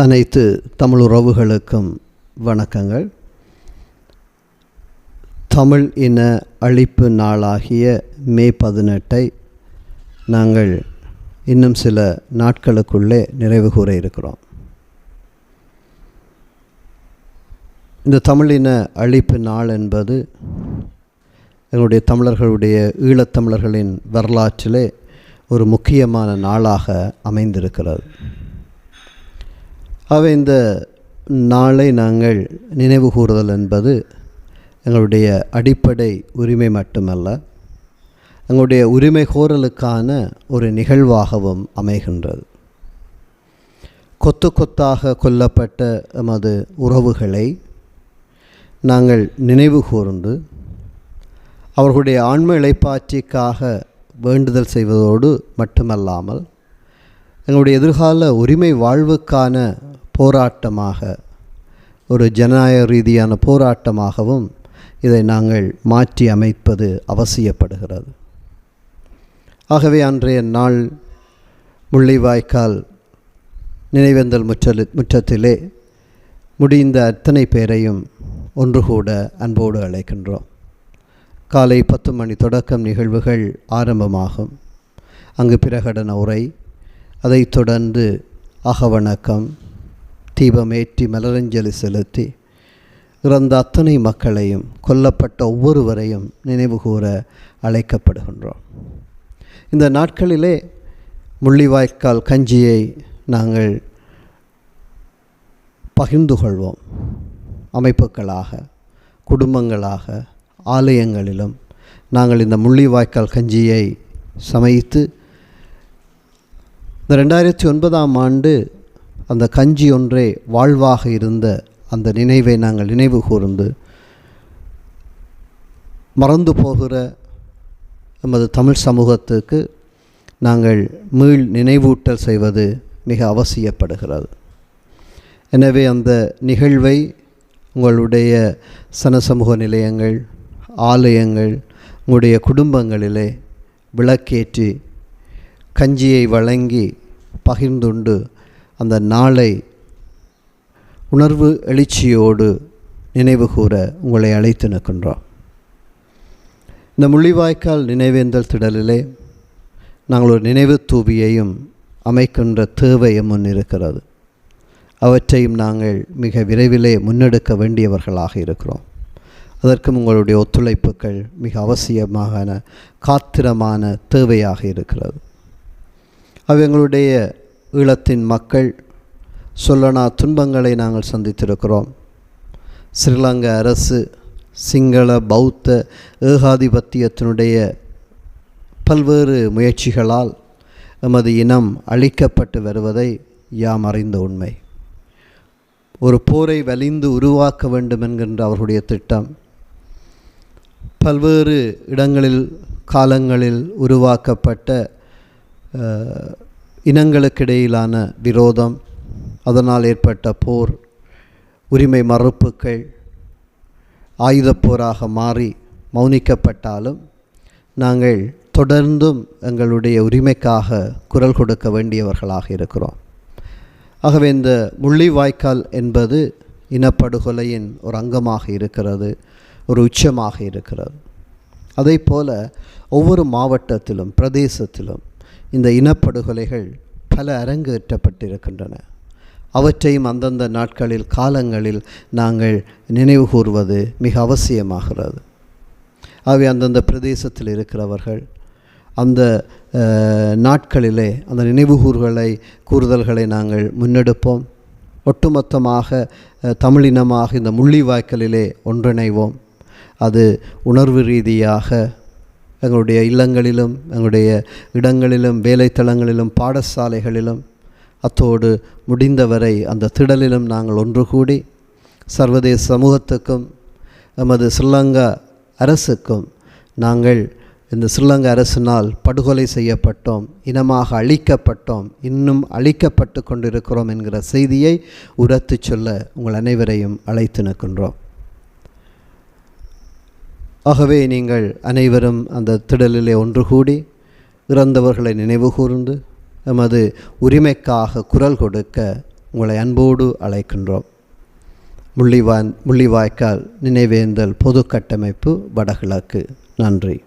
அனைத்து தமிழ் உறவுகளுக்கும் வணக்கங்கள். தமிழ் இன அழிப்பு நாளாகிய மே பதினெட்டை நாங்கள் இன்னும் சில நாட்களுக்குள்ளே நிறைவு கூற இருக்கிறோம். இந்த தமிழின அழிப்பு நாள் என்பது எங்களுடைய தமிழர்களுடைய ஈழத்தமிழர்களின் வரலாற்றிலே ஒரு முக்கியமான நாளாக அமைந்திருக்கிறது. ஆகவே இந்த நாளை நாங்கள் நினைவு கூறுதல் என்பது எங்களுடைய அடிப்படை உரிமை மட்டுமல்ல எங்களுடைய உரிமை கோரலுக்கான ஒரு நிகழ்வாகவும் அமைகின்றது. கொத்து கொத்தாக கொல்லப்பட்ட எமது உறவுகளை நாங்கள் நினைவு கூர்ந்து அவர்களுடைய ஆன்ம இழைப்பாட்சிக்காக வேண்டுதல் செய்வதோடு மட்டுமல்லாமல் எங்களுடைய எதிர்கால உரிமை வாழ்வுக்கான போராட்டமாக ஒரு ஜனநாயக ரீதியான போராட்டமாகவும் இதை நாங்கள் மாற்றி அமைப்பது அவசியப்படுகிறது. ஆகவே அன்றைய நாள் முள்ளிவாய்க்கால் நினைவேந்தல் முற்றலி முற்றத்திலே முடிந்த அத்தனை பேரையும் ஒன்று கூட அன்போடு அழைக்கின்றோம். காலை பத்து மணி தொடக்கம் நிகழ்வுகள் ஆரம்பமாகும். அங்கு பிரகடன உரை அதைத் தொடர்ந்து அகவணக்கம் தீபமேற்றி மலரஞ்சலி செலுத்தி இறந்த அத்தனை மக்களையும் கொல்லப்பட்ட ஒவ்வொருவரையும் நினைவுகூர அழைக்கப்படுகின்றோம். இந்த நாட்களிலே முள்ளிவாய்க்கால் கஞ்சியை நாங்கள் பகிர்ந்து கொள்வோம். அமைப்புகளாக குடும்பங்களாக ஆலயங்களிலும் நாங்கள் இந்த முள்ளிவாய்க்கால் கஞ்சியை சமைத்து இந்த ரெண்டாயிரத்தி ஒன்பதாம் ஆண்டு அந்த கஞ்சி ஒன்றே வாழ்வாக இருந்த அந்த நினைவை நாங்கள் நினைவு கூர்ந்து மறந்து போகிற நமது தமிழ் சமூகத்துக்கு நாங்கள் மீள் நினைவூட்டல் செய்வது மிக அவசியப்படுகிறது. எனவே அந்த நிகழ்வை உங்களுடைய சனசமூக நிலையங்கள் ஆலயங்கள் உங்களுடைய குடும்பங்களிலே விளக்கேற்றி கஞ்சியை வழங்கி பகிர்ந்துண்டு அந்த நாளை உணர்வு எழுச்சியோடு நினைவு கூற உங்களை அழைத்து நிற்கின்றோம். இந்த முள்ளிவாய்க்கால் நினைவேந்தல் திடலிலே நாங்கள் ஒரு நினைவு தூபியையும் அமைக்கின்ற தேவையும் முன் இருக்கிறது. அவற்றையும் நாங்கள் மிக விரைவிலே முன்னெடுக்க வேண்டியவர்களாக இருக்கிறோம். அதற்கும் உங்களுடைய ஒத்துழைப்புகள் மிக அவசியமான காத்திரமான தேவையாக இருக்கிறது. அவை எங்களுடைய ஈழத்தின் மக்கள் சொல்லனா துன்பங்களை நாங்கள் சந்தித்திருக்கிறோம். ஸ்ரீலங்கா அரசு சிங்கள பௌத்த ஏகாதிபத்தியத்தினுடைய பல்வேறு முயற்சிகளால் எமது இனம் அழிக்கப்பட்டு வருவதை யாம் அறிந்த உண்மை. ஒரு போரை வலிந்து உருவாக்க வேண்டும் என்கின்ற அவர்களுடைய திட்டம் பல்வேறு இடங்களில் காலங்களில் உருவாக்கப்பட்ட இனங்களுக்கிடையிலான விரோதம் அதனால் ஏற்பட்ட போர் உரிமை மறுப்புகள் ஆயுதப்போராக மாறி மௌனிக்கப்பட்டாலும் நாங்கள் தொடர்ந்தும் எங்களுடைய உரிமைக்காக குரல் கொடுக்க வேண்டியவர்களாக இருக்கிறோம். ஆகவே இந்த முள்ளிவாய்க்கால் என்பது இனப்படுகொலையின் ஒரு அங்கமாக இருக்கிறது ஒரு உச்சமாக இருக்கிறது. அதே போல் ஒவ்வொரு மாவட்டத்திலும் பிரதேசத்திலும் இந்த இனப்படுகொலைகள் பல அரங்கேற்றப்பட்டிருக்கின்றன. அவற்றையும் அந்தந்த நாட்களில் காலங்களில் நாங்கள் நினைவுகூர்வது மிக அவசியமாகிறது. ஆகவே அந்தந்த பிரதேசத்தில் இருக்கிறவர்கள் அந்த நாட்களிலே அந்த நினைவுகூர்களை கூறுதல்களை நாங்கள் முன்னெடுப்போம். ஒட்டுமொத்தமாக தமிழினமாக இந்த முள்ளிவாய்க்கலிலே ஒன்றிணைவோம். அது உணர்வு ரீதியாக எங்களுடைய இல்லங்களிலும் எங்களுடைய இடங்களிலும் வேலைத்தளங்களிலும் பாடசாலைகளிலும் அத்தோடு முடிந்தவரை அந்த திடலிலும் நாங்கள் ஒன்று கூடி சர்வதேச சமூகத்துக்கும் எமது ஸ்ரீலங்கா அரசுக்கும் நாங்கள் இந்த ஸ்ரீலங்கா அரசினால் படுகொலை செய்யப்பட்டோம் இனமாக அழிக்கப்பட்டோம் இன்னும் அழிக்கப்பட்டு கொண்டிருக்கிறோம் என்கிற செய்தியை உரத்து சொல்ல உங்கள் அனைவரையும் அழைத்து நிற்கின்றோம். ஆகவே நீங்கள் அனைவரும் அந்த திடலிலே ஒன்று கூடி இறந்தவர்களை நினைவு கூர்ந்து எமது உரிமைக்காக குரல் கொடுக்க உங்களை அன்போடு அழைக்கின்றோம். முள்ளிவான் முள்ளிவாய்க்கால் நினைவேந்தல் பொது கட்டமைப்பு வடகிழக்கு. நன்றி.